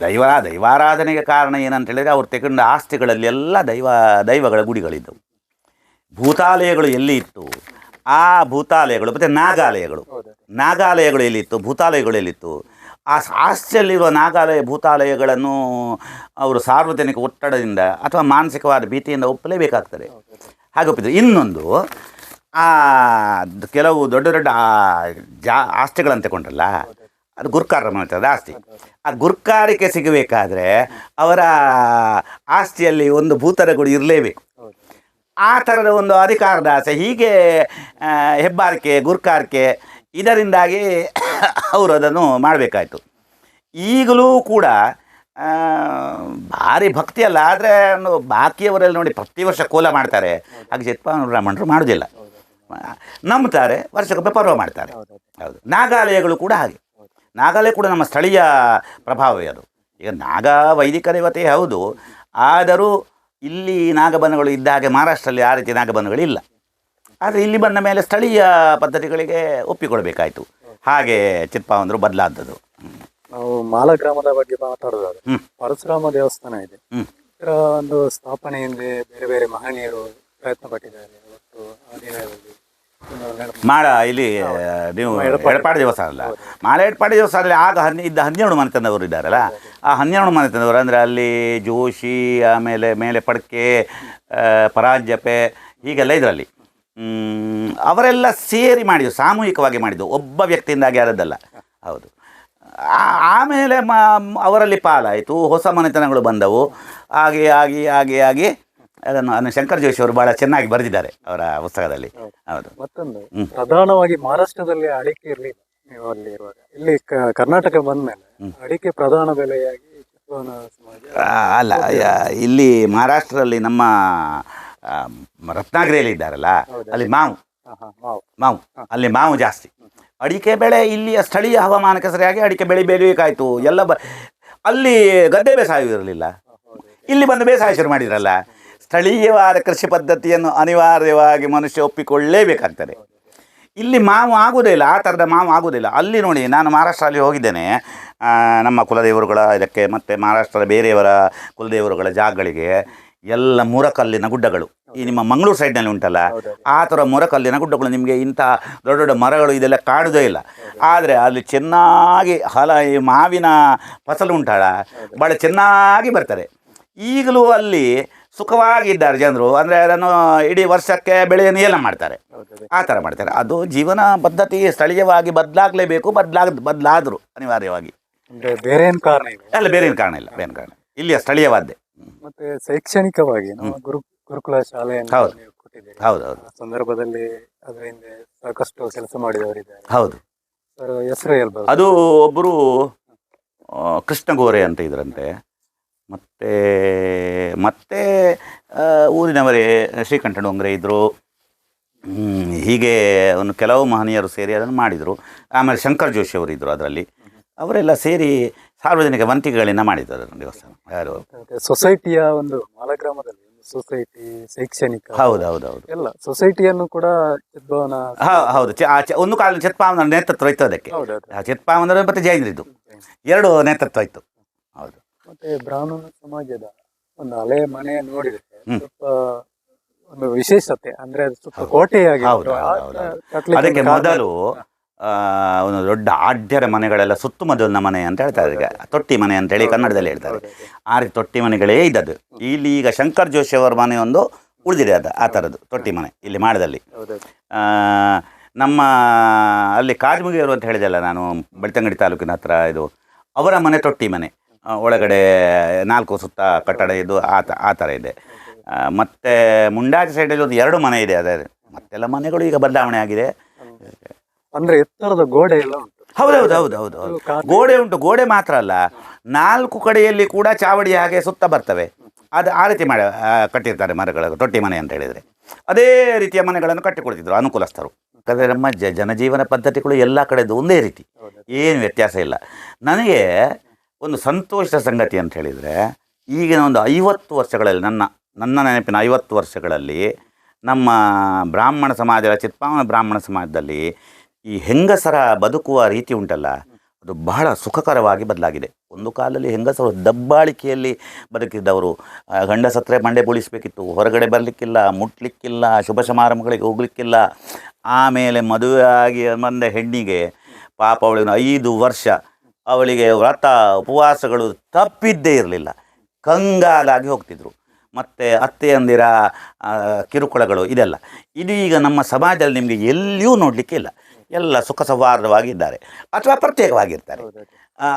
ದೈವ ದೈವಾರಾಧನೆಗೆ ಕಾರಣ ಏನಂತ ಹೇಳಿದರೆ ಅವ್ರು ತೆಗೊಂಡ ಆಸ್ತಿಗಳಲ್ಲಿ ಎಲ್ಲ ದೈವ ದೈವಗಳ ಗುಡಿಗಳಿದ್ದವು. ಭೂತಾಲಯಗಳು ಎಲ್ಲಿ ಇತ್ತು? ಆ ಭೂತಾಲಯಗಳು ಮತ್ತು ನಾಗಾಲಯಗಳು. ನಾಗಾಲಯಗಳು ಎಲ್ಲಿತ್ತು ಭೂತಾಲಯಗಳು ಎಲ್ಲಿತ್ತು ಆ ಆಸ್ತಿಯಲ್ಲಿರುವ ನಾಗಾಲಯ ಭೂತಾಲಯಗಳನ್ನು ಅವರು ಸಾರ್ವಜನಿಕ ಒತ್ತಡದಿಂದ ಅಥವಾ ಮಾನಸಿಕವಾದ ಭೀತಿಯಿಂದ ಒಪ್ಪಲೇಬೇಕಾಗ್ತದೆ. ಹಾಗೆ ಒಪ್ಪಿದ್ರು. ಇನ್ನೊಂದು ಆ ಕೆಲವು ದೊಡ್ಡ ದೊಡ್ಡ ಆ ಜಾ ಆಸ್ತಿಗಳನ್ನು ತಗೊಂಡ್ರಲ್ಲ ಅದು ಗುರುಕಾರ ಮಾಡ್ತದೆ ಆಸ್ತಿ. ಆ ಗುರ್ಕಾರಿಕೆ ಸಿಗಬೇಕಾದ್ರೆ ಅವರ ಆಸ್ತಿಯಲ್ಲಿ ಒಂದು ಭೂತರ ಗುಡಿ ಇರಲೇಬೇಕು ಆ ಥರದ ಒಂದು ಅಧಿಕಾರದ ಆಸೆ ಹೀಗೆ ಹೆಬ್ಬಾರಿಕೆ ಗುರ್ಕಾರಿಕೆ ಇದರಿಂದಾಗಿ ಅವರು ಅದನ್ನು ಮಾಡಬೇಕಾಯ್ತು. ಈಗಲೂ ಕೂಡ ಭಾರಿ ಭಕ್ತಿ ಅಲ್ಲ ಆದರೆ ಬಾಕಿಯವರೆಲ್ಲ ನೋಡಿ ಪ್ರತಿ ವರ್ಷ ಕೋಲ ಮಾಡ್ತಾರೆ. ಹಾಗೆ ಜತ್ಪಾವನ ಬ್ರಾಹ್ಮಣರು ಮಾಡೋದಿಲ್ಲ. ನಂಬ್ತಾರೆ ವರ್ಷಕ್ಕೊಮ್ಮೆ ಪರ್ವ ಮಾಡ್ತಾರೆ. ಹೌದು. ನಾಗಾಲಯಗಳು ಕೂಡ ಹಾಗೆ. ನಾಗಾಲಯ ಕೂಡ ನಮ್ಮ ಸ್ಥಳೀಯ ಪ್ರಭಾವವೇ ಅದು. ಈಗ ನಾಗ ವೈದಿಕ ದೇವತೆ ಹೌದು ಆದರೂ ಇಲ್ಲಿ ನಾಗಬನಗಳು ಇದ್ದ ಹಾಗೆ ಮಹಾರಾಷ್ಟ್ರಲ್ಲಿ ಆ ರೀತಿ ನಾಗಬನಗಳು ಇಲ್ಲ ಆದರೆ ಇಲ್ಲಿ ಬಂದ ಮೇಲೆ ಸ್ಥಳೀಯ ಪದ್ಧತಿಗಳಿಗೆ ಒಪ್ಪಿಕೊಳ್ಬೇಕಾಯಿತು. ಹಾಗೆ ಚಿತ್ಪಾವಂದರು ಬದಲಾದದ್ದು. ನಾವು ಮಾಲ ಗ್ರಾಮದ ಬಗ್ಗೆ ಮಾತಾಡೋದಾದ್ರೆ. ಪರಶುರಾಮ ದೇವಸ್ಥಾನ ಇದೆ. ಇದರ ಒಂದು ಸ್ಥಾಪನೆ ಹಿಂದೆ ಬೇರೆ ಬೇರೆ ಮಹನೀಯರು ಪ್ರಯತ್ನ ಪಟ್ಟಿದ್ದಾರೆ ಮತ್ತು ಆ ದಿನದಲ್ಲಿ ಮಾಳ ಇಲ್ಲಿ ನೀವು ಎಡಪಾಡಿ ದೇವಸ್ಥಾನ ಅಲ್ಲ. ಮಾಳ ಎಡಪಾಡಿ ದೇವಸ್ಥಾನದಲ್ಲಿ ಆಗ ಹನ್ನೆ ಇದ್ದ ಹನ್ನೆರಡು ಮನೆತನದವರು ಇದ್ದಾರಲ್ಲ ಆ ಹನ್ನೆರಡು ಮನೆತನದವರು ಅಂದರೆ ಅಲ್ಲಿ ಜೋಶಿ ಆಮೇಲೆ ಮೇಲೆ ಪಡಕೆ ಪರಾಂಜಪೆ ಹೀಗೆಲ್ಲ ಇದರಲ್ಲಿ. ಅವರೆಲ್ಲ ಸೇರಿ ಮಾಡಿದ್ದು ಸಾಮೂಹಿಕವಾಗಿ ಮಾಡಿದ್ದು ಒಬ್ಬ ವ್ಯಕ್ತಿಯಿಂದಾಗಿ ಯಾರದ್ದಲ್ಲ. ಹೌದು. ಆಮೇಲೆ ಮ ಅವರಲ್ಲಿ ಪಾಲಾಯಿತು ಹೊಸ ಮನೆತನಗಳು ಬಂದವು. ಹಾಗೆ ಆಗಿ ಆಗಿ ಆಗಿ ಅದನ್ನು ಶಂಕರ್ ಜೋಶಿ ಅವರು ಬಹಳ ಚೆನ್ನಾಗಿ ಬರೆದಿದ್ದಾರೆ ಅವರ ಪುಸ್ತಕದಲ್ಲಿ. ಹೌದು. ಮತ್ತೊಂದು ಪ್ರಧಾನವಾಗಿ ಮಹಾರಾಷ್ಟ್ರದಲ್ಲಿ ಅಡಿಕೆ ಇರಲಿ ನೀವು ಅಲ್ಲಿ ಇರುವಾಗ. ಇಲ್ಲಿ ಕರ್ನಾಟಕ ಕರ್ನಾಟಕ ಬಂದ್ಮೇಲೆ ಅಡಿಕೆ ಪ್ರಧಾನ ಬೆಲೆಯಾಗಿ ಅಲ್ಲ ಇಲ್ಲಿ ಮಹಾರಾಷ್ಟ್ರದಲ್ಲಿ ನಮ್ಮ ರತ್ನಾಗಿರಿಯಲ್ಲಿ ಇದ್ದಾರಲ್ಲ ಅಲ್ಲಿ ಮಾವು. ಮಾವು. ಅಲ್ಲಿ ಮಾವು ಜಾಸ್ತಿ. ಅಡಿಕೆ ಬೆಳೆ ಇಲ್ಲಿಯ ಸ್ಥಳೀಯ ಹವಾಮಾನಕ್ಕೆ ಸರಿಯಾಗಿ ಅಡಿಕೆ ಬೆಳೆ ಬೇಕಾಯಿತು ಎಲ್ಲ ಬ ಅಲ್ಲಿ ಗದ್ದೆ ಬೇಸಾಯ ಇರಲಿಲ್ಲ. ಇಲ್ಲಿ ಬಂದು ಬೇಸಾಯ ಶುರು ಮಾಡಿದ್ರಲ್ಲ. ಸ್ಥಳೀಯವಾದ ಕೃಷಿ ಪದ್ಧತಿಯನ್ನು ಅನಿವಾರ್ಯವಾಗಿ ಮನುಷ್ಯ ಒಪ್ಪಿಕೊಳ್ಳೇಬೇಕಾಗ್ತದೆ ಇಲ್ಲಿ ಮಾವು ಆಗುವುದಿಲ್ಲ ಆ ಥರದ ಮಾವು ಆಗುವುದಿಲ್ಲ ಅಲ್ಲಿ ನೋಡಿ, ನಾನು ಮಹಾರಾಷ್ಟ್ರಲ್ಲಿ ಹೋಗಿದ್ದೇನೆ. ನಮ್ಮ ಕುಲದೇವರುಗಳ ಇದಕ್ಕೆ ಮತ್ತು ಮಹಾರಾಷ್ಟ್ರದ ಬೇರೆಯವರ ಕುಲದೇವರುಗಳ ಜಾಗಗಳಿಗೆ ಎಲ್ಲ ಮುರಕಲ್ಲಿನ ಗುಡ್ಡಗಳು. ಈ ನಿಮ್ಮ ಮಂಗಳೂರು ಸೈಡ್ನಲ್ಲಿ ಉಂಟಲ್ಲ, ಆ ಥರ ಮುರಕಲ್ಲಿನ ಗುಡ್ಡಗಳು ನಿಮಗೆ ಇಂಥ ದೊಡ್ಡ ದೊಡ್ಡ ಮರಗಳು ಇದೆಲ್ಲ ಕಾಣುವುದೇ ಇಲ್ಲ. ಆದರೆ ಅಲ್ಲಿ ಚೆನ್ನಾಗಿ ಹಲ, ಈ ಮಾವಿನ ಫಸಲು ಉಂಟಲ್ಲ ಭಾಳ ಚೆನ್ನಾಗಿ ಬರ್ತದೆ. ಈಗಲೂ ಅಲ್ಲಿ ಸುಖವಾಗಿದ್ದಾರೆ ಜನರು. ಅಂದರೆ ಅದನ್ನು ಇಡೀ ವರ್ಷಕ್ಕೆ ಬೆಳೆಯನ್ನು ಎಲ್ಲ ಮಾಡ್ತಾರೆ. ಆ ಥರ ಮಾಡ್ತಾರೆ. ಅದು ಜೀವನ ಪದ್ಧತಿ ಸ್ಥಳೀಯವಾಗಿ ಬದಲಾಗಲೇಬೇಕು ಬದಲಾಗ ಬದಲಾದರು ಅನಿವಾರ್ಯವಾಗಿ. ಬೇರೆ ಏನು ಕಾರಣ ಇಲ್ಲ. ಅಲ್ಲ ಬೇರೆ ಏನು ಕಾರಣ ಇಲ್ಲ ಬೇರೆ ಕಾರಣ ಇಲ್ಲಿಯ ಸ್ಥಳೀಯವಾದ್ದೆ. ಮತ್ತೆ ಶೈಕ್ಷಣಿಕವಾಗಿ ಗುರು ಗುರುಕುಲ ಶಾಲೆ ಹೌದು. ಹೌದು ಹೌದು. ಸಂದರ್ಭದಲ್ಲಿ ಅದರ ಹಿಂದೆ ಸಾಕಷ್ಟು ಕೆಲಸ ಮಾಡಿದವರಿದ್ದಾರೆ. ಹೌದು. ಸರ್ ಹೆಸರು ಹೇಳ್ಬೋದು. ಅದು ಒಬ್ಬರು ಕೃಷ್ಣ ಗೋರೆ ಅಂತ ಇದ್ರಂತೆ. ಮತ್ತು ಮತ್ತೆ ಊರಿನವರೇ ಶ್ರೀಕಂಠ ಡೊಂಗ್ರೆ ಇದ್ದರು ಹೀಗೆ ಒಂದು ಕೆಲವು ಮಹನೀಯರು ಸೇರಿ ಅದನ್ನು ಮಾಡಿದರು. ಆಮೇಲೆ ಶಂಕರ್ ಜೋಶಿ ಅವರು ಇದ್ದರು ಅದರಲ್ಲಿ. ಅವರೆಲ್ಲ ಸೇರಿ ಸಾರ್ವಜನಿಕ ವಂತಿಕೆಗಳನ್ನು ಮಾಡಿದ್ರು ಅದನ್ನು ದೇವಸ್ಥಾನ. ಯಾರು? ಸೊಸೈಟಿಯ ಒಂದು ಮಾಲಗ್ರಾಮದಲ್ಲಿ ಸೊಸೈಟಿ ಶೈಕ್ಷಣಿಕ ಹೌದು ಹೌದು ಹೌದು ಎಲ್ಲ ಸೊಸೈಟಿಯನ್ನು ಕೂಡ ಚಿದ್ಭವನ ಹೌದು. ಒಂದು ಕಾಲ ಚತ್ಪಾವನ ನೇತೃತ್ವ ಇತ್ತು ಅದಕ್ಕೆ. ಚಿತ್ಪಾವನ ಮತ್ತೆ ಜೈನರಿದ್ದು. ಎರಡು ನೇತೃತ್ವ ಇತ್ತು. ಮತ್ತೆ ಬ್ರಾಹ್ಮಣ ಸಮಾಜದ ಒಂದು ಹಳೆ ಮನೆ ನೋಡಿದ್ರೆ. ಸ್ವಲ್ಪ ಒಂದು ವಿಶೇಷತೆ ಅಂದ್ರೆ ಅದು ಸ್ವಲ್ಪ ಕೋಟೆಯಾಗಿ ಹೌದು, ಹೌದು, ಹೌದು, ಹೌದು. ಅದಕ್ಕೆ ಮೊದಲು ಆ, ಒಂದು ದೊಡ್ಡ ಆಢ್ಯರ ಮನೆಗಳೆಲ್ಲ ಸುತ್ತುಮುತ್ತಲಿನ ಮನೆ ಅಂತ ಹೇಳ್ತಾರೆ ಈಗ ತೊಟ್ಟಿ ಮನೆ ಅಂತ ಹೇಳಿ ಕನ್ನಡದಲ್ಲಿ ಹೇಳ್ತಾರೆ. ಆ ರೀತಿ ತೊಟ್ಟಿ ಮನೆಗಳೇ ಇದ್ದದ್ದು. ಇಲ್ಲಿ ಈಗ ಶಂಕರ್ ಜೋಶಿ ಅವರ ಮನೆ ಒಂದು ಉಳಿದಿದೆ ಅದು ಆ ಥರದ್ದು ತೊಟ್ಟಿ ಮನೆ ಇಲ್ಲಿ ಮಾಡದಲ್ಲಿ ಆ, ನಮ್ಮ ಅಲ್ಲಿ ಕಾಜ್ಮುಗಿಯವರು ಅಂತ ಹೇಳಿದೆಲ್ಲ ನಾನು ಬೆಳ್ತಂಗಡಿ ತಾಲೂಕಿನ ಹತ್ರ ಇದು ಅವರ ಮನೆ ತೊಟ್ಟಿ ಮನೆ. ಒಳಗಡೆ ನಾಲ್ಕು ಸುತ್ತ ಕಟ್ಟಡ ಇದು ಆ ಆ ಥರ ಇದೆ. ಮತ್ತು ಮುಂಡಾಚೆ ಮುಂಡಾಜಿ ಸೈಡಲ್ಲಿ ಒಂದು ಎರಡು ಮನೆ ಇದೆ ಅದೇ ಮತ್ತೆಲ್ಲ ಮನೆಗಳು ಈಗ ಬದಲಾವಣೆ ಆಗಿದೆ. ಅಂದರೆ ಎತ್ತರದ ಗೋಡೆ ಎಲ್ಲ ಉಂಟು. ಹೌದೌದು ಹೌದು ಹೌದು ಹೌದು. ಕಾರ್- ಗೋಡೆ ಉಂಟು ಗೋಡೆ ಮಾತ್ರ ಅಲ್ಲ. ನಾಲ್ಕು ಕಡೆಯಲ್ಲಿ ಕೂಡ ಚಾವಡಿ ಹಾಗೆ ಸುತ್ತ ಬರ್ತವೆ. ಅದು ಆ ರೀತಿ ಮಾಡಿ ಕಟ್ಟಿರ್ತಾರೆ ಮರಗಳು ತೊಟ್ಟಿ ಮನೆ ಅಂತ ಹೇಳಿದರೆ. ಅದೇ ರೀತಿಯ ಮನೆಗಳನ್ನು ಕಟ್ಟಿಕೊಡ್ತಿದ್ರು ಅನುಕೂಲಸ್ಥರು. ಯಾಕಂದರೆ ನಮ್ಮ ಜ ಜನಜೀವನ ಪದ್ಧತಿಗಳು ಎಲ್ಲ ಕಡೆದು ಒಂದೇ ರೀತಿ. ಏನು ವ್ಯತ್ಯಾಸ ಇಲ್ಲ. ನನಗೆ ಒಂದು ಸಂತೋಷದ ಸಂಗತಿ ಅಂತ ಹೇಳಿದರೆ, ಈಗಿನ ಒಂದು ಐವತ್ತು ವರ್ಷಗಳಲ್ಲಿ ನನ್ನ ನನ್ನ ನೆನಪಿನ ಐವತ್ತು ವರ್ಷಗಳಲ್ಲಿ ನಮ್ಮ ಬ್ರಾಹ್ಮಣ ಸಮಾಜ ಚಿತ್ಪಾವನ ಬ್ರಾಹ್ಮಣ ಸಮಾಜದಲ್ಲಿ ಈ ಹೆಂಗಸರ ಬದುಕುವ ರೀತಿ ಉಂಟಲ್ಲ, ಅದು ಬಹಳ ಸುಖಕರವಾಗಿ ಬದಲಾಗಿದೆ. ಒಂದು ಕಾಲದಲ್ಲಿ ಹೆಂಗಸರು ದಬ್ಬಾಳಿಕೆಯಲ್ಲಿ ಬದುಕಿದ್ದವರು ಗಂಡಸತ್ರೆ ಮಂಡೆ ಬೋಳಿಸ್ಬೇಕಿತ್ತು ಹೊರಗಡೆ ಬರಲಿಕ್ಕಿಲ್ಲ, ಮುಟ್ಲಿಕ್ಕಿಲ್ಲ, ಶುಭ ಸಮಾರಂಭಗಳಿಗೆ ಹೋಗ್ಲಿಕ್ಕಿಲ್ಲ, ಆಮೇಲೆ ಮದುವೆ ಆಗಿ ಬಂದ ಹೆಣ್ಣಿಗೆ ಪಾಪ ಅವಳಿಗೆ ಐದು ವರ್ಷ ಅವಳಿಗೆ ವ್ರತ ಉಪವಾಸಗಳು ತಪ್ಪಿದ್ದೇ ಇರಲಿಲ್ಲ. ಕಂಗಾಲಾಗಿ ಹೋಗ್ತಿದ್ರು. ಮತ್ತು ಅತ್ತೆಯಂದಿರ ಕಿರುಕುಳಗಳು ಇದೆಲ್ಲ. ಇದು ಈಗ ನಮ್ಮ ಸಮಾಜದಲ್ಲಿ ನಿಮಗೆ ಎಲ್ಲಿಯೂ ನೋಡಲಿಕ್ಕೆ ಇಲ್ಲ. ಎಲ್ಲ ಸುಖ ಸೌಹಾರ್ದವಾಗಿದ್ದಾರೆ. ಅಥವಾ ಪ್ರತ್ಯೇಕವಾಗಿರ್ತಾರೆ.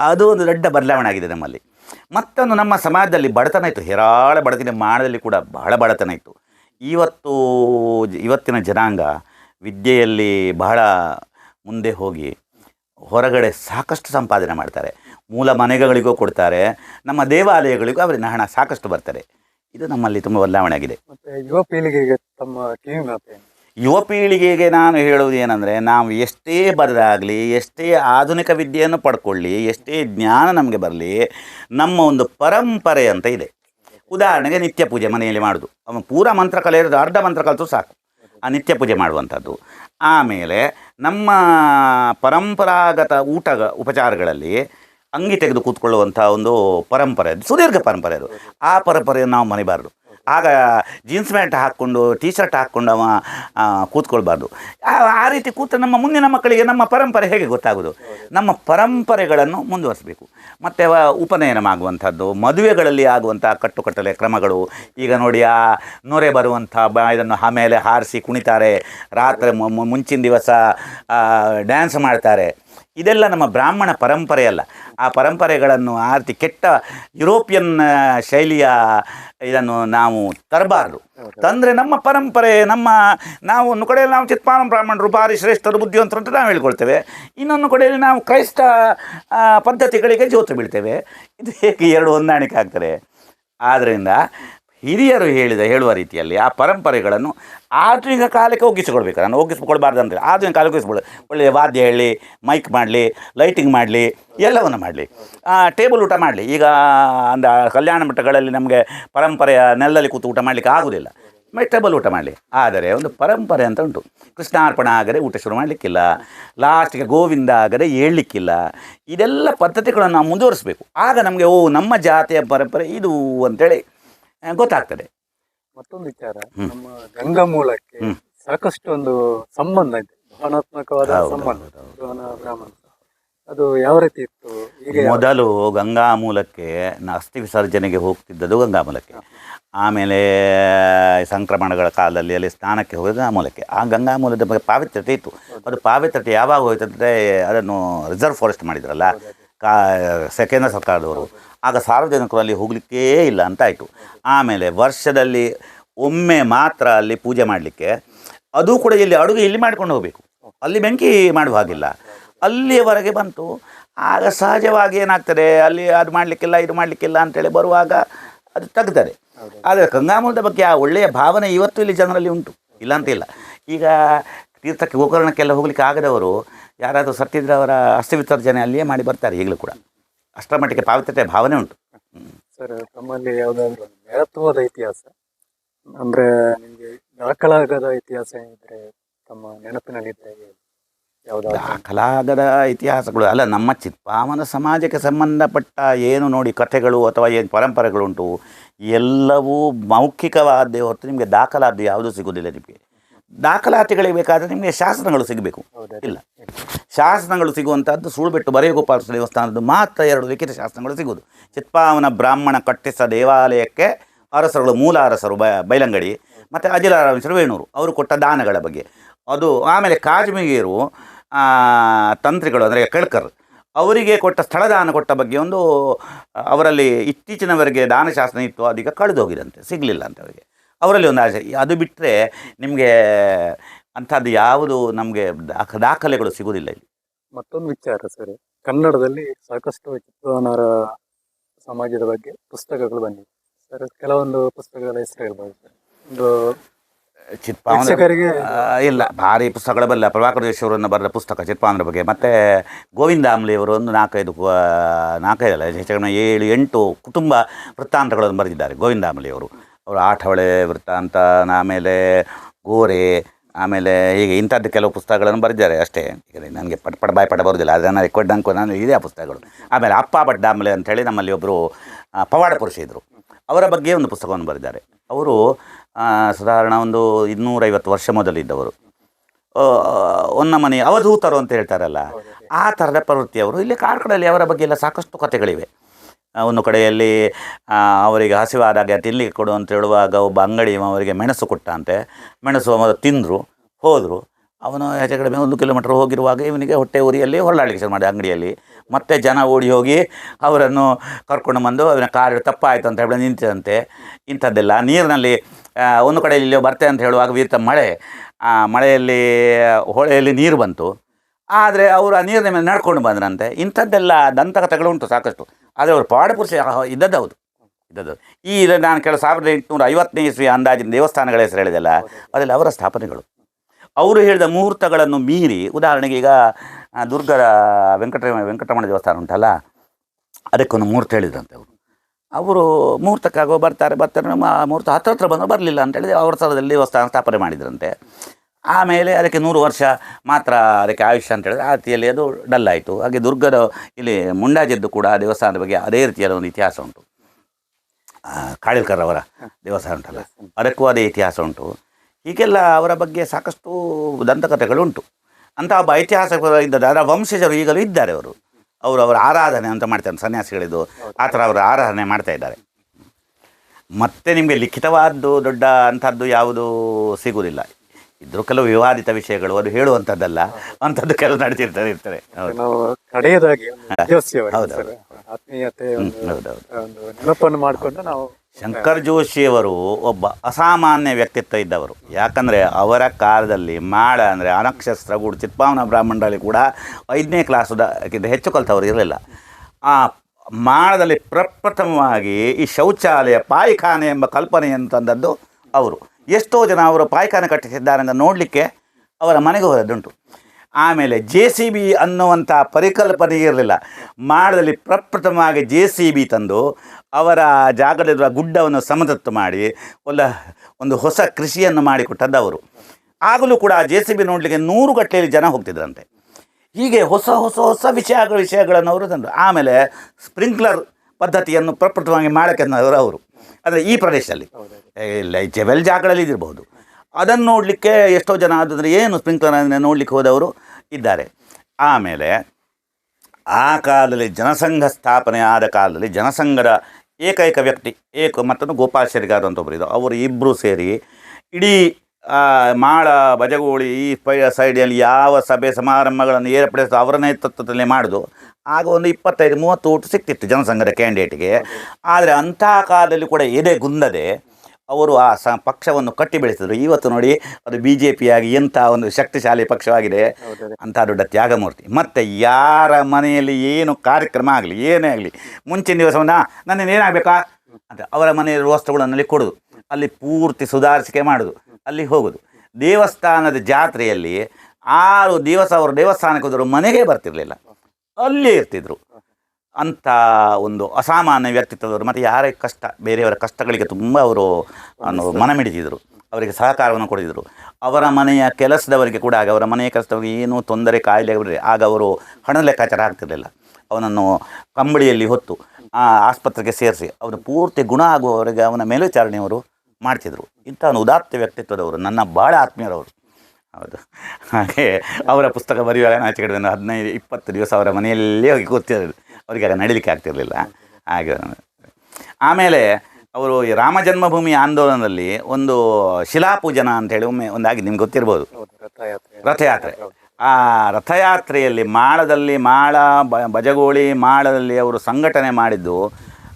ಅದು ಒಂದು ದೊಡ್ಡ ಬದಲಾವಣೆ ಆಗಿದೆ ನಮ್ಮಲ್ಲಿ. ಮತ್ತೊಂದು ನಮ್ಮ ಸಮಾಜದಲ್ಲಿ ಬಡತನ ಇತ್ತು. ಹೇರಾಳ ಬಡತನ ಮಾಡದಲ್ಲಿ ಕೂಡ ಬಹಳ ಬಡತನ ಇತ್ತು. ಇವತ್ತು ಇವತ್ತಿನ ಜನಾಂಗ ವಿದ್ಯೆಯಲ್ಲಿ ಬಹಳ ಮುಂದೆ ಹೋಗಿ ಹೊರಗಡೆ ಸಾಕಷ್ಟು ಸಂಪಾದನೆ ಮಾಡ್ತಾರೆ. ಮೂಲ ಮನೆಗಳಿಗೂ ಕೊಡ್ತಾರೆ. ನಮ್ಮ ದೇವಾಲಯಗಳಿಗೂ ಅವರಿಂದ ಹಣ ಸಾಕಷ್ಟು ಬರ್ತಾರೆ ಇದು ನಮ್ಮಲ್ಲಿ ತುಂಬ ಬದಲಾವಣೆ ಆಗಿದೆ. ಮತ್ತೆ ಯುವ ಪೀಳಿಗೆಗೆ ತಮ್ಮ ಕಿವಿ ಯುವ ಪೀಳಿಗೆಗೆ ನಾನು ಹೇಳುವುದು ಏನಂದರೆ ನಾವು ಎಷ್ಟೇ ಬದಲಾಗಲಿ ಎಷ್ಟೇ ಆಧುನಿಕ ವಿದ್ಯೆಯನ್ನು ಪಡ್ಕೊಳ್ಳಿ ಎಷ್ಟೇ ಜ್ಞಾನ ನಮಗೆ ಬರಲಿ ನಮ್ಮ ಒಂದು ಪರಂಪರೆ ಅಂತ ಇದೆ. ಉದಾಹರಣೆಗೆ ನಿತ್ಯ ಪೂಜೆ ಮನೆಯಲ್ಲಿ ಮಾಡೋದು. ಅವನು ಪೂರ ಮಂತ್ರ ಇರೋದು ಅರ್ಧ ಮಂತ್ರ ಕಲಿತು ಸಾಕು. ಆ ನಿತ್ಯ ಪೂಜೆ ಮಾಡುವಂಥದ್ದು. ಆಮೇಲೆ ನಮ್ಮ ಪರಂಪರಾಗತ ಊಟ ಉಪಚಾರಗಳಲ್ಲಿ ಅಂಗಿ ತೆಗೆದು ಕೂತ್ಕೊಳ್ಳುವಂಥ ಒಂದು ಪರಂಪರೆ ಸುದೀರ್ಘ ಪರಂಪರೆ ಅದು. ಆ ಪರಂಪರೆಯನ್ನು ನಾವು ಮರಿಬಾರ್ದು. ಆಗ ಜೀನ್ಸ್ ಪ್ಯಾಂಟ್ ಹಾಕ್ಕೊಂಡು ಟೀ ಶರ್ಟ್ ಹಾಕ್ಕೊಂಡು ಅವ ಕೂತ್ಕೊಳ್ಬಾರ್ದು. ಆ- ರೀತಿ ಕೂತು ನಮ್ಮ ಮುಂದಿನ ಮಕ್ಕಳಿಗೆ ನಮ್ಮ ಪರಂಪರೆ ಹೇಗೆ ಗೊತ್ತಾಗೋದು? ನಮ್ಮ ಪರಂಪರೆಗಳನ್ನು ಮುಂದುವರಿಸಬೇಕು. ಮತ್ತು ಉಪನಯನ ಆಗುವಂಥದ್ದು ಮದುವೆಗಳಲ್ಲಿ ಆಗುವಂಥ ಕಟ್ಟುಕಟ್ಟಲೆ ಕ್ರಮಗಳು. ಈಗ ನೋಡಿ ಆ ನೊರೆ ಬರುವಂಥ ಬ ಇದನ್ನು ಆಮೇಲೆ ಹಾರಿಸಿ ಕುಣಿತಾರೆ. ರಾತ್ರಿ ಮುಂಚಿನ ದಿವಸ ಡ್ಯಾನ್ಸ್ ಮಾಡ್ತಾರೆ. ಇದೆಲ್ಲ ನಮ್ಮ ಬ್ರಾಹ್ಮಣ ಪರಂಪರೆ ಅಲ್ಲ. ಆ ಪರಂಪರೆಗಳನ್ನು ಆರ್ತಿ ರೀತಿ ಕೆಟ್ಟ ಯುರೋಪಿಯನ್ ಶೈಲಿಯ ಇದನ್ನು ನಾವು ತರಬಾರದು. ತಂದರೆ ನಮ್ಮ ಪರಂಪರೆ ನಮ್ಮ ನಾವು ಒಂದು ಕಡೆಯಲ್ಲಿ ನಾವು ಚಿತ್ಪಾನ ಬ್ರಾಹ್ಮಣರು ಭಾರಿ ಶ್ರೇಷ್ಠರು ಬುದ್ಧಿವಂತರು ಅಂತ ನಾವು ಹೇಳ್ಕೊಳ್ತೇವೆ. ಇನ್ನೊಂದು ಕಡೆಯಲ್ಲಿ ನಾವು ಕ್ರೈಸ್ತ ಪದ್ಧತಿಗಳಿಗೆ ಜೋತು ಬೀಳ್ತೇವೆ. ಇದು ಹೇಗೆ ಎರಡು ಹೊಂದಾಣಿಕೆ ಆಗ್ತದೆ. ಆದ್ದರಿಂದ ಹಿರಿಯರು ಹೇಳಿದ, ಹೇಳುವ ರೀತಿಯಲ್ಲಿ ಆ ಪರಂಪರೆಗಳನ್ನು ಆಧುನಿಕ ಕಾಲಕ್ಕೆ ಒಗ್ಗಿಸಿಕೊಳ್ಬೇಕು ನಾನು ಒಗ್ಗಿಸ್ಕೊಳ್ಬಾರ್ದು ಅಂದರೆ ಆಧುನಿಕ ಕಾಲಕ್ಕೆ ಒಗ್ಗಿಸ್ಬೋದು ಒಳ್ಳೆಯ ವಾದ್ಯ ಹೇಳಿ ಮೈಕ್ ಮಾಡಲಿ ಲೈಟಿಂಗ್ ಮಾಡಲಿ, ಎಲ್ಲವನ್ನು ಮಾಡಲಿ. ಟೇಬಲ್ ಊಟ ಮಾಡಲಿ. ಈಗ ಅಂದ ಕಲ್ಯಾಣ ಮಠಗಳಲ್ಲಿ ನಮಗೆ ಪರಂಪರೆಯ ನೆಲದಲ್ಲಿ ಕೂತು ಊಟ ಮಾಡಲಿಕ್ಕೆ ಆಗೋದಿಲ್ಲ. ಮೈ ಟೇಬಲ್ ಊಟ ಮಾಡಲಿ. ಆದರೆ ಒಂದು ಪರಂಪರೆ ಅಂತ ಉಂಟು. ಕೃಷ್ಣಾರ್ಪಣ ಆಗದೆ ಊಟ ಶುರು ಮಾಡಲಿಕ್ಕಿಲ್ಲ. ಲಾಸ್ಟಿಗೆ ಗೋವಿಂದ ಆಗದೆ ಹೇಳಲಿಕ್ಕಿಲ್ಲ. ಇದೆಲ್ಲ ಪದ್ಧತಿಗಳನ್ನು ನಾವು ಮುಂದುವರಿಸಬೇಕು. ಆಗ ನಮಗೆ, ಓ, ನಮ್ಮ ಜಾತಿಯ ಪರಂಪರೆ ಇದು ಅಂತೇಳಿ ಗೊತ್ತಾಗ್ತದೆ. ಮತ್ತೊಂದು ವಿಚಾರ ನಮ್ಮ ಗಂಗಾ ಮೂಲಕ್ಕೆ. ಸಾಕಷ್ಟು ಒಂದು ಸಂಬಂಧ ಇದೆ. ಭಾವನಾತ್ಮಕವಾದ ಸಂಬಂಧ. ಬ್ರಾಹ್ಮಣ ಅದು ಯಾವ ರೀತಿ ಇತ್ತು? ಮೊದಲು ಗಂಗಾ ಮೂಲಕ್ಕೆ ಅಸ್ಥಿ ವಿಸರ್ಜನೆಗೆ ಹೋಗ್ತಿದ್ದದು ಗಂಗಾ ಮೂಲಕ್ಕೆ ಆಮೇಲೆ ಸಂಕ್ರಮಣಗಳ ಕಾಲದಲ್ಲಿ ಅಲ್ಲಿ ಸ್ನಾನಕ್ಕೆ ಹೋಗೋದು ಆ ಮೂಲಕ್ಕೆ ಆ ಗಂಗಾ ಮೂಲದ ಬಗ್ಗೆ ಪಾವಿತ್ರ್ಯತೆ ಇತ್ತು. ಅದು ಪಾವಿತ್ರ್ಯತೆ ಯಾವಾಗ ಹೋಯ್ತು ಅಂದರೆ ಅದನ್ನು ರಿಸರ್ವ್ ಫಾರೆಸ್ಟ್ ಮಾಡಿದ್ರಲ್ಲ. ಕಾ ಕೇಂದ್ರ ಸರ್ಕಾರದವರು ಆಗ ಸಾರ್ವಜನಿಕರು ಅಲ್ಲಿ ಹೋಗಲಿಕ್ಕೇ ಇಲ್ಲ ಅಂತಾಯಿತು. ಆಮೇಲೆ ವರ್ಷದಲ್ಲಿ ಒಮ್ಮೆ ಮಾತ್ರ ಅಲ್ಲಿ ಪೂಜೆ ಮಾಡಲಿಕ್ಕೆ. ಅದು ಕೂಡ ಇಲ್ಲಿ ಅಡುಗೆ ಇಲ್ಲಿ ಮಾಡ್ಕೊಂಡು ಹೋಗಬೇಕು. ಅಲ್ಲಿ ಬೆಂಕಿ ಮಾಡುವ ಹಾಗಿಲ್ಲ. ಅಲ್ಲಿಯವರೆಗೆ ಬಂತು. ಆಗ ಸಹಜವಾಗಿ ಏನಾಗ್ತದೆ? ಅಲ್ಲಿ ಅದು ಮಾಡಲಿಕ್ಕಿಲ್ಲ, ಇದು ಮಾಡಲಿಕ್ಕಿಲ್ಲ ಅಂತೇಳಿ ಬರುವಾಗ ಅದು ತಗ್ತದೆ. ಆದರೆ ಗಂಗಾಮೂಲದ ಬಗ್ಗೆ ಆ ಒಳ್ಳೆಯ ಭಾವನೆ ಇವತ್ತು ಇಲ್ಲಿ ಜನರಲ್ಲಿ ಉಂಟು. ಇಲ್ಲ ಅಂತ ಇಲ್ಲ. ಈಗ ತೀರ್ಥಕ್ಕೆ ಗೋಕರ್ಣಕ್ಕೆಲ್ಲ ಹೋಗ್ಲಿಕ್ಕೆ ಆಗದವರು ಯಾರಾದರೂ ಸತ್ತಿದ್ರೆ ಅವರ ಅಸ್ಥಿ ವಿಸರ್ಜನೆ ಅಲ್ಲಿಯೇ ಮಾಡಿ ಬರ್ತಾರೆ ಈಗಲೂ ಕೂಡ. ಅಷ್ಟರ ಮಟ್ಟಿಗೆ ಪಾವಿತ್ರ್ಯತೆ ಭಾವನೆ ಉಂಟು. ಸರ್ ತಮ್ಮಲ್ಲಿ ಯಾವುದಾದ್ರು ಮಹತ್ವದ ಇತಿಹಾಸ? ಅಂದ್ರೆ ನಿಮಗೆ ದಾಖಲಾಗದ ಇತಿಹಾಸ ಏನಿದ್ರೆ ತಮ್ಮ ನೆನಪಿನಲ್ಲಿದ್ದರೆ ಯಾವ್ದಾದ್ರು? ದಾಖಲಾಗದ ಇತಿಹಾಸಗಳು ಅಲ್ಲ ನಮ್ಮ ಚಿತ್ಪಾವನ ಸಮಾಜಕ್ಕೆ ಸಂಬಂಧಪಟ್ಟ ಏನು ನೋಡಿ ಕಥೆಗಳು ಅಥವಾ ಏನು ಪರಂಪರೆಗಳುಂಟು ಎಲ್ಲವೂ ಮೌಖಿಕವಾದ್ದೇ ಹೊರತು ನಿಮಗೆ ದಾಖಲಾದ್ದು ಯಾವುದೂ ಸಿಗೋದಿಲ್ಲ ನಿಮಗೆ. ದಾಖಲಾತಿಗಳಿಗೆ ಬೇಕಾದರೆ ನಿಮಗೆ ಶಾಸನಗಳು ಸಿಗಬೇಕು? ಇಲ್ಲ. ಶಾಸನಗಳು ಸಿಗುವಂಥದ್ದು ಸುಳ್ಬೆಟ್ಟು ಬರೆಯಗೋಪಾಲ ದೇವಸ್ಥಾನದ್ದು ಮಾತ್ರ ಎರಡು ಲಿಖಿತ ಶಾಸನಗಳು ಸಿಗುವುದು. ಚಿತ್ಪಾವನ ಬ್ರಾಹ್ಮಣ ಕಟ್ಟಿಸ ದೇವಾಲಯಕ್ಕೆ ಅರಸರುಗಳು ಮೂಲ ಅರಸರು ಬ ಬೈಲಂಗಡಿ ಮತ್ತು ಅಜಿಲಾರಾಮೇಶ್ವರ ವೇಣೂರು ಅವರು ಕೊಟ್ಟ ದಾನಗಳ ಬಗ್ಗೆ. ಅದು ಆಮೇಲೆ ಕಾಜ್ಮಿಗೀರು ತಂತ್ರಿಗಳು ಅಂದರೆ ಕೆಳ್ಕರ್ ಅವರಿಗೆ ಕೊಟ್ಟ ಸ್ಥಳದಾನ ಕೊಟ್ಟ ಬಗ್ಗೆ ಒಂದು ಅವರಲ್ಲಿ ಇತ್ತೀಚಿನವರೆಗೆ ದಾನಶಾಸನ ಇತ್ತು ಅದೀಗ ಕಳೆದು ಹೋಗಿದಂತೆ ಸಿಗಲಿಲ್ಲ ಅಂತ ಅವರಿಗೆ. ಅವರಲ್ಲಿ ಒಂದು ಆಸೆ. ಅದು ಬಿಟ್ಟರೆ ನಿಮಗೆ ಅಂಥದ್ದು ಯಾವುದು ನಮಗೆ ದಾಖ ದಾಖಲೆಗಳು ಸಿಗೋದಿಲ್ಲ ಇಲ್ಲಿ. ಮತ್ತೊಂದು ವಿಚಾರ ಸರ್. ಕನ್ನಡದಲ್ಲಿ ಸಾಕಷ್ಟು ಚಿತ್ರನರ ಸಮಾಜದ ಬಗ್ಗೆ ಪುಸ್ತಕಗಳು ಬಂದಿವೆ. ಸರ್ ಕೆಲವೊಂದು ಪುಸ್ತಕಗಳ ಹೆಸರು ಹೇಳ್ಬೋದು ಸರ್. ಒಂದು ಚಿತ್ಪಾಂಧ್ರಿಗೆ ಇಲ್ಲ ಭಾರಿ ಪುಸ್ತಕಗಳ ಬಲ್ಲ ಪ್ರಭಾಕರ ಜೋಶಿಯವರನ್ನು ಬರೆದ ಪುಸ್ತಕ ಚಿತ್ಪಾವನರ ಬಗ್ಗೆ. ಮತ್ತು ಗೋವಿಂದ ಅವರು ಒಂದು ನಾಲ್ಕೈದು ನಾಲ್ಕೈದಲ್ಲ ಹೆಚ್ಚು ಕಡಿಮೆ ಏಳು ಎಂಟು ಕುಟುಂಬ ವೃತ್ತಾಂತಗಳನ್ನು ಬರೆದಿದ್ದಾರೆ ಗೋವಿಂದ ಆಮ್ಲಿಯವರು ಅವರು ಆಠವಳೆ ವೃತ್ತಾಂತ ಆಮೇಲೆ ಗೋರೆ, ಆಮೇಲೆ ಹೀಗೆ ಇಂಥದ್ದು ಕೆಲವು ಪುಸ್ತಕಗಳನ್ನು ಬರೆದಿದ್ದಾರೆ ಅಷ್ಟೇ. ಈಗ ನನಗೆ ಪಟ್ ಪಟ್ ಬಾಯ್ ಪಟ ಬರೋದಿಲ್ಲ ಅದನ್ನು ನಾನು ರೆಕಾರ್ಡ್ ಅಂಕು ನಾನು ಇದೇ ಆ ಪುಸ್ತಕಗಳು. ಆಮೇಲೆ ಅಪ್ಪ ಬಡ್ಡಾಮಲೆ ಅಂತೇಳಿ ನಮ್ಮಲ್ಲಿ ಒಬ್ಬರು ಪವಾಡ ಪುರುಷ ಇದ್ದರು ಅವರ ಬಗ್ಗೆ ಒಂದು ಪುಸ್ತಕವನ್ನು ಬರೆದಿದ್ದಾರೆ. ಅವರು ಸಾಧಾರಣ ಒಂದು ಇನ್ನೂರೈವತ್ತು ವರ್ಷ ಮೊದಲಿದ್ದವರು. ಒನ್ನ ಮನೆ ಅವಧೂತರು ಅಂತ ಹೇಳ್ತಾರಲ್ಲ, ಆ ಥರದ ಪ್ರವೃತ್ತಿಯವರು. ಇಲ್ಲಿ ಕಾರ್ಕಡಲ್ಲಿ ಅವರ ಬಗ್ಗೆ ಎಲ್ಲ ಸಾಕಷ್ಟು ಕಥೆಗಳಿವೆ. ಒಂದು ಕಡೆಯಲ್ಲಿ ಅವರಿಗೆ ಹಸಿವಾದಾಗ ತಿನ್ನಲಿಕ್ಕೆ ಕೊಡು ಅಂತ ಹೇಳುವಾಗ ಒಬ್ಬ ಅಂಗಡಿ ಅವರಿಗೆ ಮೆಣಸು ಕೊಟ್ಟಂತೆ ಮೆಣಸು ಅವರು ತಿಂದರು, ಹೋದರು. ಅವನು ಹೆಚ್ಚು ಕಡಿಮೆ ಒಂದು ಕಿಲೋಮೀಟರ್ ಹೋಗಿರುವಾಗ ಇವನಿಗೆ ಹೊಟ್ಟೆ ಉರಿಯಲ್ಲಿ ಹೊರಳಾಡಿಕೆ ಶುರು ಮಾಡಿ ಅಂಗಡಿಯಲ್ಲಿ. ಮತ್ತೆ ಜನ ಓಡಿ ಹೋಗಿ ಅವರನ್ನು ಕರ್ಕೊಂಡು ಬಂದು ಅವನ ಕಾರು ತಪ್ಪಾಯಿತು ಅಂತ ಹೇಳಿ ನಿಂತಿದಂತೆ ಇಂಥದ್ದೆಲ್ಲ ನೀರಿನಲ್ಲಿ ಒಂದು ಕಡೆಯಲ್ಲಿ ಬರ್ತೆ ಅಂತ ಹೇಳುವಾಗ ವೀರ್ತ ಮಳೆ ಮಳೆಯಲ್ಲಿ, ಹೊಳೆಯಲ್ಲಿ ನೀರು ಬಂತು. ಆದರೆ ಅವರು ಆ ನೀರಿನ ಮೇಲೆ ನಡ್ಕೊಂಡು ಬಂದ್ರಂತೆ. ಇಂಥದ್ದೆಲ್ಲ ದಂತಕಥೆಗಳು ಉಂಟು ಸಾಕಷ್ಟು. ಆದರೆ ಅವರು ಪಾಡಪುರುಷ ಇದ್ದದ್ದು ಹೌದು. ಇದ್ದದ್ದು ಈ ನಾನು ಕೆಲವು ಸಾವಿರದ ಎಂಟುನೂರ ಐವತ್ತನೇ ಇಸ್ವಿ ಅಂದಾಜಿನ ದೇವಸ್ಥಾನಗಳ ಹೆಸರು ಹೇಳಿದೆಲ್ಲ, ಅದರಲ್ಲಿ ಅವರ ಸ್ಥಾಪನೆಗಳು. ಅವರು ಹೇಳಿದ ಮುಹೂರ್ತಗಳನ್ನು ಮೀರಿ, ಉದಾಹರಣೆಗೆ ಈಗ ದುರ್ಗದ ವೆಂಕಟ ವೆಂಕಟರಮಣ ದೇವಸ್ಥಾನ ಉಂಟಲ್ಲ, ಅದಕ್ಕೊಂದು ಮುಹೂರ್ತ ಹೇಳಿದ್ರಂತೆ ಅವರು. ಅವರು ಮುಹೂರ್ತಕ್ಕಾಗೋ ಬರ್ತಾರೆ ಬರ್ತಾರೆ, ನಮ್ಮ ಮುಹೂರ್ತ ಹತ್ರ ಹತ್ರ ಬಂದರೂ ಬರಲಿಲ್ಲ ಅಂತ ಹೇಳಿದ್ರೆ ಅವ್ರ ಸ್ಥಳದಲ್ಲಿ ದೇವಸ್ಥಾನ ಸ್ಥಾಪನೆ ಮಾಡಿದ್ರಂತೆ. ಆಮೇಲೆ ಅದಕ್ಕೆ ನೂರು ವರ್ಷ ಮಾತ್ರ ಅದಕ್ಕೆ ಆಯುಷ್ಯ ಅಂತ ಹೇಳಿದ್ರೆ ಆ ರೀತಿಯಲ್ಲಿ ಅದು ಡಲ್ ಆಯಿತು ಹಾಗೆ ದುರ್ಗದ ಇಲ್ಲಿ ಮುಂಡಾಜದ್ದು ಕೂಡ ದೇವಸ್ಥಾನದ ಬಗ್ಗೆ ಅದೇ ರೀತಿಯಾದ ಒಂದು ಇತಿಹಾಸ ಉಂಟು. ಕಾಳಿಲ್ಕರ್ ಅವರ ದೇವಸ್ಥಾನ ಉಂಟಲ್ಲ? ಅದಕ್ಕೂ ಅದೇ ಇತಿಹಾಸ ಉಂಟು. ಹೀಗೆಲ್ಲ ಅವರ ಬಗ್ಗೆ ಸಾಕಷ್ಟು ದಂತಕಥೆಗಳು ಉಂಟು. ಅಂತ ಒಬ್ಬ ಐತಿಹಾಸಿಕ ಇದ್ದದ್ದು, ಅದರ ವಂಶಜರು ಈಗಲೂ ಇದ್ದಾರೆ ಅವರು. ಅವರು ಅವರ ಆರಾಧನೆ ಅಂತ ಮಾಡ್ತಾರೆ, ಸನ್ಯಾಸಿಗಳಿದ್ದು. ಆ ಥರ ಅವರು ಆರಾಧನೆ ಮಾಡ್ತಾ ಇದ್ದಾರೆ. ಮತ್ತೆ ನಿಮಗೆ ಲಿಖಿತವಾದ್ದು, ದೊಡ್ಡ ಅಂಥದ್ದು ಯಾವುದು ಸಿಗುವುದಿಲ್ಲ ಇದ್ರೂ ಕೆಲವು ವಿವಾದಿತ ವಿಷಯಗಳು ಅದು ಹೇಳುವಂಥದ್ದಲ್ಲ ಅಂಥದ್ದು ಕೆಲವು ನಡೀತಿರ್ತಾರೆ ಇರ್ತಾರೆ ಹೌದು. ನಾವು ಕಡೆಯದಾಗಿ ಆತ್ಮೀಯತೆ ಒಂದು ಹೌದೌದು ಒಂದು ನೆನಪನ್ನು ಮಾಡಿಕೊಂಡು ನಾವು ಶಂಕರ್ ಜೋಶಿಯವರು ಒಬ್ಬ ಅಸಾಮಾನ್ಯ ವ್ಯಕ್ತಿತ್ವ ಇದ್ದವರು. ಯಾಕಂದರೆ ಅವರ ಕಾಲದಲ್ಲಿ ಮಾಳ ಅಂದರೆ ಅನಕ್ಷಸ್ತ್ರ ಗೂಡು ಚಿತ್ಪಾವನ ಬ್ರಾಹ್ಮಣರಲ್ಲಿ ಕೂಡ ಐದನೇ ಕ್ಲಾಸದಕ್ಕಿಂತ ಹೆಚ್ಚು ಕಲಿತವರು ಇರಲಿಲ್ಲ. ಆ ಮಾಳದಲ್ಲಿ ಪ್ರಪ್ರಥಮವಾಗಿ ಈ ಶೌಚಾಲಯ ಪಾಯಿಖಾನೆ ಎಂಬ ಕಲ್ಪನೆಯನ್ನು ತಂದದ್ದು ಅವರು. ಎಷ್ಟೋ ಜನ ಅವರು ಪಾಯ್ಖಾನೆ ಅಂತ ನೋಡಲಿಕ್ಕೆ ಅವರ ಮನೆಗೆ ಹೋದದ್ದುಂಟು. ಆಮೇಲೆ ಜೆ ಸಿ ಬಿ ಅನ್ನುವಂಥ ಪರಿಕಲ್ಪನೆ ಇರಲಿಲ್ಲ. ಮಾಡದಲ್ಲಿ ಪ್ರಪ್ರಥಮವಾಗಿ ಜೆ ಸಿ ಬಿ ತಂದು ಅವರ ಜಾಗದಲ್ಲಿರುವ ಗುಡ್ಡವನ್ನು ಸಮತತ್ತು ಮಾಡಿ ಒಂದು ಒಂದು ಹೊಸ ಕೃಷಿಯನ್ನು ಮಾಡಿಕೊಟ್ಟದ್ದು ಅವರು. ಆಗಲೂ ಕೂಡ ಜೆ ಸಿ ಬಿ ನೋಡಲಿಕ್ಕೆ ನೂರು ಗಟ್ಟಲೆಯಲ್ಲಿ ಜನ ಹೋಗ್ತಿದ್ರಂತೆ. ಹೀಗೆ ಹೊಸ ಹೊಸ ಹೊಸ ವಿಷಯಗಳ, ವಿಷಯಗಳನ್ನು ಅವರು ತಂದರು ಆಮೇಲೆ ಸ್ಪ್ರಿಂಕ್ಲರ್ ಪದ್ಧತಿಯನ್ನು ಪ್ರಪ್ರಥಮವಾಗಿ ಮಾಡಕ್ಕೆ ಅವರು. ಅಂದರೆ ಈ ಪ್ರದೇಶದಲ್ಲಿ. ಇಲ್ಲ ಜಾಗಗಳಲ್ಲಿ ಇದಿರಬಹುದು ಅದನ್ನು ನೋಡಲಿಕ್ಕೆ ಎಷ್ಟೋ ಜನ ಆದಂದರೆ ಏನು ಸ್ಪ್ರಿಂಕ್ಲರ್ ನೋಡಲಿಕ್ಕೆ ಹೋದವರು ಇದ್ದಾರೆ. ಆಮೇಲೆ ಆ ಕಾಲದಲ್ಲಿ ಜನಸಂಘ ಸ್ಥಾಪನೆ ಆದ ಕಾಲದಲ್ಲಿ ಜನಸಂಘದ ಏಕೈಕ ವ್ಯಕ್ತಿ ಏಕ ಮತ್ತೊಂದು ಗೋಪಾಲ್ ಶೆರಿಗಾರ್ ಅಂತ ಒಬ್ಬರು ಇದ್ರು. ಅವರು ಇಬ್ಬರು ಸೇರಿ ಇಡೀ ಮಾಳ ಬಜಗೋಳಿ ಈ ಪೈ ಸೈಡಲ್ಲಿ ಯಾವ ಸಭೆ ಸಮಾರಂಭಗಳನ್ನು ಏರ್ಪಡಿಸ್ತು ಅವರ ನೇತೃತ್ವದಲ್ಲಿ ಮಾಡೋದು. ಆಗ ಒಂದು ಇಪ್ಪತ್ತೈದು ಮೂವತ್ತು ಓಟು ಸಿಕ್ತಿತ್ತು ಜನಸಂಘದ ಕ್ಯಾಂಡಿಡೇಟ್ಗೆ. ಆದರೆ ಅಂತಹ ಕಾಲದಲ್ಲಿ ಕೂಡ ಎದೆ ಗುಂದದೆ ಅವರು ಆ ಸ ಪಕ್ಷವನ್ನು ಕಟ್ಟಿ ಬೆಳೆಸಿದರು. ಇವತ್ತು ನೋಡಿ ಅದು ಬಿ ಜೆ ಪಿಯಾಗಿ ಎಂಥ ಒಂದು ಶಕ್ತಿಶಾಲಿ ಪಕ್ಷವಾಗಿದೆ. ಅಂಥ ದೊಡ್ಡ ತ್ಯಾಗಮೂರ್ತಿ. ಮತ್ತು ಯಾರ ಮನೆಯಲ್ಲಿ ಏನು ಕಾರ್ಯಕ್ರಮ ಆಗಲಿ ಏನೇ ಆಗಲಿ ಮುಂಚಿನ ದಿವಸ ಒಂದು ನನ್ನ ಏನಾಗಬೇಕಾ ಅಂತ ಅವರ ಮನೆಯಲ್ಲಿ ವಸ್ತುಗಳನ್ನಲ್ಲಿ ಕೊಡೋದು. ಅಲ್ಲಿ ಪೂರ್ತಿ ಸುಧಾರಿಸಿಕೆ ಮಾಡೋದು. ಅಲ್ಲಿ ಹೋಗೋದು. ದೇವಸ್ಥಾನದ ಜಾತ್ರೆಯಲ್ಲಿ ಆರು ದಿವಸ ಅವರು ದೇವಸ್ಥಾನಕ್ಕೆ ಹೋದರು ಮನೆಗೆ ಬರ್ತಿರಲಿಲ್ಲ. ಅಲ್ಲೇ ಇರ್ತಿದ್ರು. ಅಂಥ ಒಂದು ಅಸಾಮಾನ್ಯ ವ್ಯಕ್ತಿತ್ವದವರು ಮತ್ತು ಯಾರೇ ಕಷ್ಟ ಬೇರೆಯವರ ಕಷ್ಟಗಳಿಗೆ ತುಂಬ ಅವರು ಅನ್ನು ಮನಮಿಡಿದಿದ್ರು. ಅವರಿಗೆ ಸಹಕಾರವನ್ನು ಕೊಡಿದರು. ಅವರ ಮನೆಯ ಕೆಲಸದವರಿಗೆ ಕೂಡ ಆಗ ಅವರ ಮನೆಯ ಕೆಲಸದವರಿಗೆ ಏನೂ ತೊಂದರೆ ಕಾಯಿಲೆ ಬರಲಿ ಆಗ ಅವರು ಹಣ ಲೆಕ್ಕಾಚಾರ ಆಗ್ತಿರಲಿಲ್ಲ. ಅವನನ್ನು ಕಂಬಳಿಯಲ್ಲಿ ಹೊತ್ತು ಆ ಆಸ್ಪತ್ರೆಗೆ ಸೇರಿಸಿ ಅವನು ಪೂರ್ತಿ ಗುಣ ಆಗುವವರೆಗೆ ಅವನ ಮೇಲ್ವಿಚಾರಣೆಯವರು ಮಾಡ್ತಿದ್ರು. ಇಂಥ ಉದಾತ್ತ ವ್ಯಕ್ತಿತ್ವದವರು, ನನ್ನ ಭಾಳ ಆತ್ಮೀಯರವರು. ಹೌದು. ಹಾಗೆ ಅವರ ಪುಸ್ತಕ ಬರೆಯುವಾಗ ನಾಚೆ ಕಡೆ ನಾನು ಹದಿನೈದು, ಇಪ್ಪತ್ತು ದಿವಸ ಅವರ ಮನೆಯಲ್ಲೇ ಹೋಗಿ ಕೂತಿರೋದು ಅವರಿಗೆ ಆಗ ನಡಿಲಿಕ್ಕೆ ಆಗ್ತಿರಲಿಲ್ಲ. ಹಾಗೆ ಆಮೇಲೆ ಅವರು ಈ ರಾಮ ಜನ್ಮಭೂಮಿ ಆಂದೋಲನದಲ್ಲಿ ಒಂದು ಶಿಲಾಪೂಜನ ಅಂತೇಳಿ ಒಮ್ಮೆ ಒಂದಾಗಿ ನಿಮ್ಗೆ ಗೊತ್ತಿರ್ಬೋದು. ರಥಯಾತ್ರೆ. ಆ ರಥಯಾತ್ರೆಯಲ್ಲಿ ಮಾಳದಲ್ಲಿ ಮಾಳ ಬಜಗೋಳಿ ಮಾಳದಲ್ಲಿ ಅವರು ಸಂಘಟನೆ ಮಾಡಿದ್ದು,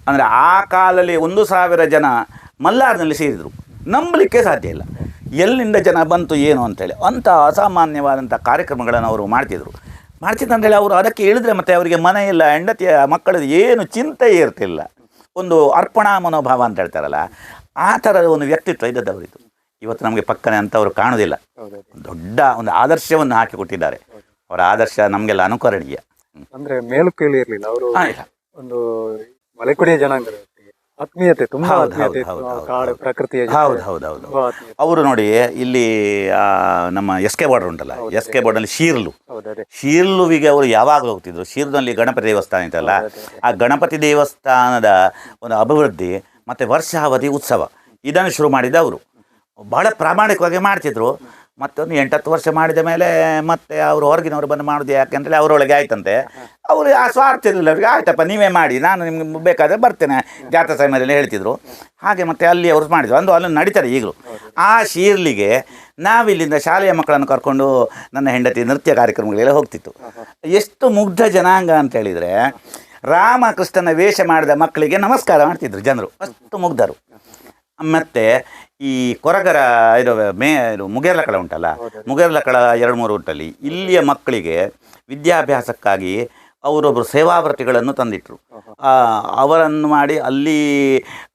ಅಂದರೆ ಆ ಕಾಲದಲ್ಲಿ ಒಂದು ಸಾವಿರ ಜನ ಮಲ್ಲಾರ್ನಲ್ಲಿ ಸೇರಿದರು. ನಂಬಲಿಕ್ಕೆ ಸಾಧ್ಯ ಇಲ್ಲ. ಎಲ್ಲಿಂದ ಜನ ಬಂತು ಏನು ಅಂತೇಳಿ ಅಂಥ ಅಸಾಮಾನ್ಯವಾದಂಥ ಕಾರ್ಯಕ್ರಮಗಳನ್ನು ಅವರು ಮಾಡ್ತಿದ್ರು. ಮಾಡ್ತಿದ್ದು ಅಂತೇಳಿ ಅವರು ಅದಕ್ಕೆ ಇಳಿದ್ರೆ ಮತ್ತೆ ಅವರಿಗೆ ಮನೆ ಇಲ್ಲ ಹೆಂಡತಿಯ ಮಕ್ಕಳದ್ದು ಏನು ಚಿಂತೆ ಇರ್ತಿಲ್ಲ. ಒಂದು ಅರ್ಪಣಾ ಮನೋಭಾವ ಅಂತ ಹೇಳ್ತಾರಲ್ಲ ಆ ಥರದ ಒಂದು ವ್ಯಕ್ತಿತ್ವ ಇದ್ದದ್ದವರಿದ್ದು ಇವತ್ತು ನಮಗೆ ಪಕ್ಕನೆ ಅಂಥವ್ರು ಕಾಣೋದಿಲ್ಲ. ಹೌದೌದು. ದೊಡ್ಡ ಒಂದು ಆದರ್ಶವನ್ನು ಹಾಕಿಕೊಟ್ಟಿದ್ದಾರೆ. ಅವರ ಆದರ್ಶ ನಮಗೆಲ್ಲ ಅನುಕರಣೀಯ. ಅಂದ್ರೆ ಮೇಲು ಇರಲಿಲ್ಲ. ಇರ್ಲಿಲ್ಲ ಅವರು ಒಂದು ಮಲೆಕುಡಿಯ ವ್ಯಕ್ತಿ ಆತ್ಮೀಯತೆ ತುಂಬಾ ಆತ್ಮೀಯತೆ ಕಾಡು ಪ್ರಕೃತಿಯ ಹೌದು ಹೌದು ಹೌದು. ಅವರು ನೋಡಿ ಇಲ್ಲಿ ನಮ್ಮ ಎಸ್ ಕೆ ಬಾರ್ಡರ್ ಉಂಟಲ್ಲ ಎಸ್ ಕೆ ಬಾರ್ಡರ್ನಲ್ಲಿ ಶೀರ್ಲು. ಶೀರ್ಲುವಿಗೆ ಅವರು ಯಾವಾಗಲೂ ಹೋಗ್ತಿದ್ರು? ಶೀರ್ನಲ್ಲಿ ಗಣಪತಿ ದೇವಸ್ಥಾನ ಇತ್ತಲ್ಲ ಆ ಗಣಪತಿ ದೇವಸ್ಥಾನದ ಒಂದು ಅಭಿವೃದ್ಧಿ ಮತ್ತು ವರ್ಷಾವಧಿ ಉತ್ಸವ ಇದನ್ನು ಶುರು ಮಾಡಿದ ಅವರು ಬಹಳ ಪ್ರಾಮಾಣಿಕವಾಗಿ ಮಾಡ್ತಿದ್ರು. ಮತ್ತೊಂದು ಎಂಟತ್ತು ವರ್ಷ ಮಾಡಿದ ಮೇಲೆ ಮತ್ತೆ ಅವರು ಹೊರಗಿನವರು ಬಂದು ಮಾಡೋದು ಯಾಕೆಂದ್ರೆ ಅವರೊಳಗೆ ಆಯ್ತಂತೆ. ಅವರು ಆ ಸ್ವಾರ್ಥ ಇರಲಿಲ್ಲ ಅವ್ರಿಗೆ, ಆಯ್ತಪ್ಪ, ನೀವೇ ಮಾಡಿ, ನಾನು ನಿಮ್ಗೆ ಬೇಕಾದರೆ ಬರ್ತೇನೆ, ಜಾತ್ರಾ ಸಮಯದಲ್ಲಿ ಹೇಳ್ತಿದ್ರು. ಹಾಗೆ ಮತ್ತೆ ಅಲ್ಲಿ ಅವರು ಮಾಡಿದ್ರು. ಅಂದು ಅಲ್ಲಿ ನಡೀತಾರೆ ಈಗಲೂ. ಆ ಶೀರ್ಲಿಗೆ ನಾವಿಲ್ಲಿಂದ ಶಾಲೆಯ ಮಕ್ಕಳನ್ನು ಕರ್ಕೊಂಡು ನನ್ನ ಹೆಂಡತಿ ನೃತ್ಯ ಕಾರ್ಯಕ್ರಮಗಳೆಲ್ಲ ಹೋಗ್ತಿತ್ತು. ಎಷ್ಟು ಮುಗ್ಧ ಜನಾಂಗ ಅಂತ ಹೇಳಿದರೆ ರಾಮಕೃಷ್ಣನ ವೇಷ ಮಾಡಿದ ಮಕ್ಕಳಿಗೆ ನಮಸ್ಕಾರ ಮಾಡ್ತಿದ್ರು ಜನರು. ಅಷ್ಟು ಮುಗ್ಧರು. ಮತ್ತು ಈ ಕೊರಗರ ಇದು ಮೇ ಇದು ಮುಗೇರ್ಲಕಳ ಉಂಟಲ್ಲ? ಮುಗೇರ್ಲಕಳ ಎರಡು ಮೂರು ಉಂಟಲ್ಲಿ. ಇಲ್ಲಿಯ ಮಕ್ಕಳಿಗೆ ವಿದ್ಯಾಭ್ಯಾಸಕ್ಕಾಗಿ ಅವರೊಬ್ಬರು ಸೇವಾವೃತ್ತಿಗಳನ್ನು ತಂದಿಟ್ಟರು ಅವರನ್ನು ಮಾಡಿ ಅಲ್ಲಿ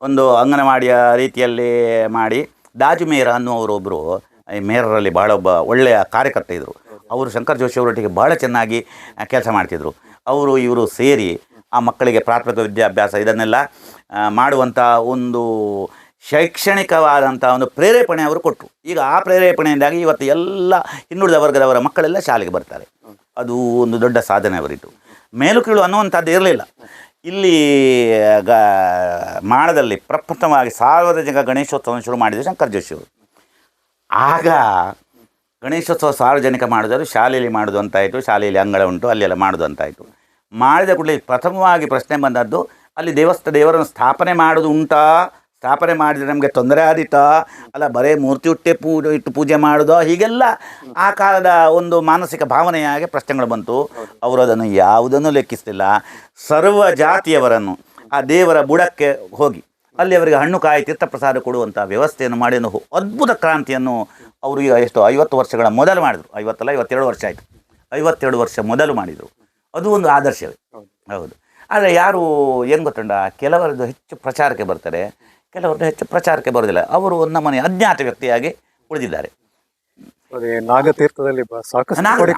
ಒಂದು ಅಂಗನವಾಡಿಯ ರೀತಿಯಲ್ಲಿ ಮಾಡಿ ದಾಜು ಮೇರ ಅನ್ನುವರೊಬ್ಬರು ಈ ಮೇರರಲ್ಲಿ ಭಾಳ ಒಬ್ಬ ಒಳ್ಳೆಯ ಕಾರ್ಯಕರ್ತ ಇದ್ದರು ಅವರು ಶಂಕರ್ ಜೋಶಿ ಅವರೊಟ್ಟಿಗೆ ಭಾಳ ಚೆನ್ನಾಗಿ ಕೆಲಸ ಮಾಡ್ತಿದ್ರು. ಅವರು ಇವರು ಸೇರಿ ಆ ಮಕ್ಕಳಿಗೆ ಪ್ರಾಥಮಿಕ ವಿದ್ಯಾಭ್ಯಾಸ ಇದನ್ನೆಲ್ಲ ಮಾಡುವಂಥ ಒಂದು ಶೈಕ್ಷಣಿಕವಾದಂಥ ಒಂದು ಪ್ರೇರೇಪಣೆ ಅವರು ಕೊಟ್ಟರು. ಈಗ ಆ ಪ್ರೇರೇಪಣೆಯಿಂದಾಗಿ ಇವತ್ತು ಎಲ್ಲ ಹಿಂದುಳಿದ ವರ್ಗದವರ ಮಕ್ಕಳೆಲ್ಲ ಶಾಲೆಗೆ ಬರ್ತಾರೆ. ಅದು ಒಂದು ದೊಡ್ಡ ಸಾಧನೆ ಅವರಿತ್ತು ಮೇಲು ಕೀಳು ಅನ್ನುವಂಥದ್ದು ಇರಲಿಲ್ಲ. ಇಲ್ಲಿ, ಗ ಮಾಡದಲ್ಲಿ ಪ್ರಪ್ರಥಮವಾಗಿ ಸಾರ್ವಜನಿಕ ಗಣೇಶೋತ್ಸವ ಶುರು ಮಾಡಿದ್ರು ಶಂಕರ್ ಜೋಶಿ ಅವರು. ಆಗ ಗಣೇಶೋತ್ಸವ ಸಾರ್ವಜನಿಕ ಮಾಡಿದರು ಶಾಲೆಯಲ್ಲಿ ಮಾಡೋದು ಅಂತಾಯಿತು ಶಾಲೆಯಲ್ಲಿ ಅಂಗಳ ಉಂಟು, ಅಲ್ಲೆಲ್ಲ ಮಾಡೋದು ಅಂತಾಯಿತು ಮಾಡಿದ ಕೂಡಲೇ ಪ್ರಥಮವಾಗಿ ಪ್ರಶ್ನೆ ಬಂದದ್ದು, ಅಲ್ಲಿ ದೇವಸ್ಥ ದೇವರನ್ನು ಸ್ಥಾಪನೆ ಮಾಡೋದು ಉಂಟಾ? ಸ್ಥಾಪನೆ ಮಾಡಿದರೆ ನಮಗೆ ತೊಂದರೆ ಆದೀತಾ. ಅಲ್ಲ, ಬರೇ ಮೂರ್ತಿ ಹುಟ್ಟೆ ಪೂಜೆ ಇಟ್ಟು ಪೂಜೆ ಮಾಡೋದೋ? ಹೀಗೆಲ್ಲ ಆ ಕಾಲದ ಒಂದು ಮಾನಸಿಕ ಭಾವನೆಯಾಗಿ ಪ್ರಶ್ನೆಗಳು ಬಂತು. ಅವರು ಅದನ್ನು ಯಾವುದನ್ನು ಲೆಕ್ಕಿಸಲಿಲ್ಲ. ಸರ್ವ ಜಾತಿಯವರನ್ನು ಆ ದೇವರ ಬುಡಕ್ಕೆ ಹೋಗಿ, ಅಲ್ಲಿ ಅವರಿಗೆ ಹಣ್ಣು, ಕಾಯಿ, ತೀರ್ಥಪ್ರಸಾದ ಕೊಡುವಂಥ ವ್ಯವಸ್ಥೆಯನ್ನು ಮಾಡಿ ಅದ್ಭುತ ಕ್ರಾಂತಿಯನ್ನು ಅವರು ಈಗ ಎಷ್ಟು ಐವತ್ತು ವರ್ಷಗಳ ಮೊದಲು ಮಾಡಿದರು. ಐವತ್ತಲ್ಲ, ಐವತ್ತೆರಡು ವರ್ಷ ಆಯಿತು. ಐವತ್ತೆರಡು ವರ್ಷ ಮೊದಲು ಮಾಡಿದರು. ಅದು ಒಂದು ಆದರ್ಶವೇ. ಹೌದು. ಆದರೆ ಯಾರು ಏನು ಗೊತ್ತಂಡ ಕೆಲವರದ್ದು ಹೆಚ್ಚು ಪ್ರಚಾರಕ್ಕೆ ಬರ್ತಾರೆ. ಕೆಲವರದ್ದು ಹೆಚ್ಚು ಪ್ರಚಾರಕ್ಕೆ ಬರೋದಿಲ್ಲ ಅವರು ನಮ್ಮನೆ ಅಜ್ಞಾತ ವ್ಯಕ್ತಿಯಾಗಿ ಉಳಿದಿದ್ದಾರೆ. ನಾಗತೀರ್ಥದಲ್ಲಿ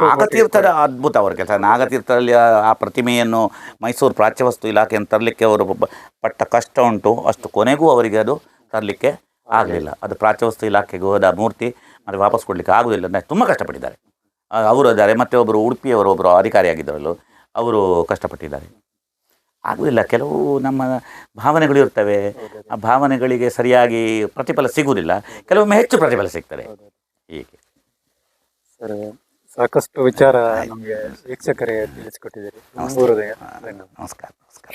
ನಾಗತೀರ್ಥದ ಅದ್ಭುತ ಅವರ ಕೆಲಸ ನಾಗತೀರ್ಥದಲ್ಲಿ ಆ- ಆ ಪ್ರತಿಮೆಯನ್ನು ಮೈಸೂರು ಪ್ರಾಚ್ಯವಸ್ತು ಇಲಾಖೆಯನ್ನು ತರಲಿಕ್ಕೆ ಅವರು ಪಟ್ಟ ಕಷ್ಟ ಉಂಟು. ಅಷ್ಟು ಕೊನೆಗೂ ಅವರಿಗೆ ಅದು ತರಲಿಕ್ಕೆ ಆಗಲಿಲ್ಲ. ಅದು ಪ್ರಾಚ್ಯವಸ್ತು ಇಲಾಖೆಗೆ ಹೋದ ಮೂರ್ತಿ ಮತ್ತು ವಾಪಸ್ ಕೊಡಲಿಕ್ಕೆ ಆಗುವುದಿಲ್ಲ. ಅಂದರೆ ತುಂಬ ಕಷ್ಟಪಟ್ಟಿದ್ದಾರೆ. ಅವರು ಇದ್ದಾರೆ. ಮತ್ತು ಒಬ್ಬರು ಉಡುಪಿಯವರು ಒಬ್ಬರು ಅಧಿಕಾರಿಯಾಗಿದ್ದರಲ್ಲೂ ಅವರು ಕಷ್ಟಪಟ್ಟಿದ್ದಾರೆ. ಆಗುವುದಿಲ್ಲ ಕೆಲವು ನಮ್ಮ ಭಾವನೆಗಳು ಇರ್ತವೆ. ಆ ಭಾವನೆಗಳಿಗೆ ಸರಿಯಾಗಿ ಪ್ರತಿಫಲ ಸಿಗುವುದಿಲ್ಲ. ಕೆಲವೊಮ್ಮೆ ಹೆಚ್ಚು ಪ್ರತಿಫಲ ಸಿಗ್ತದೆ. ಹೀಗೆ. ಸರ್ ಸಾಕಷ್ಟು ವಿಚಾರ ನಮಗೆ ವೀಕ್ಷಕರೇ ತಿಳಿಸಿಕೊಟ್ಟಿದ್ದೀರಿ. ನಮಸ್ಕಾರ ನಮಸ್ಕಾರ.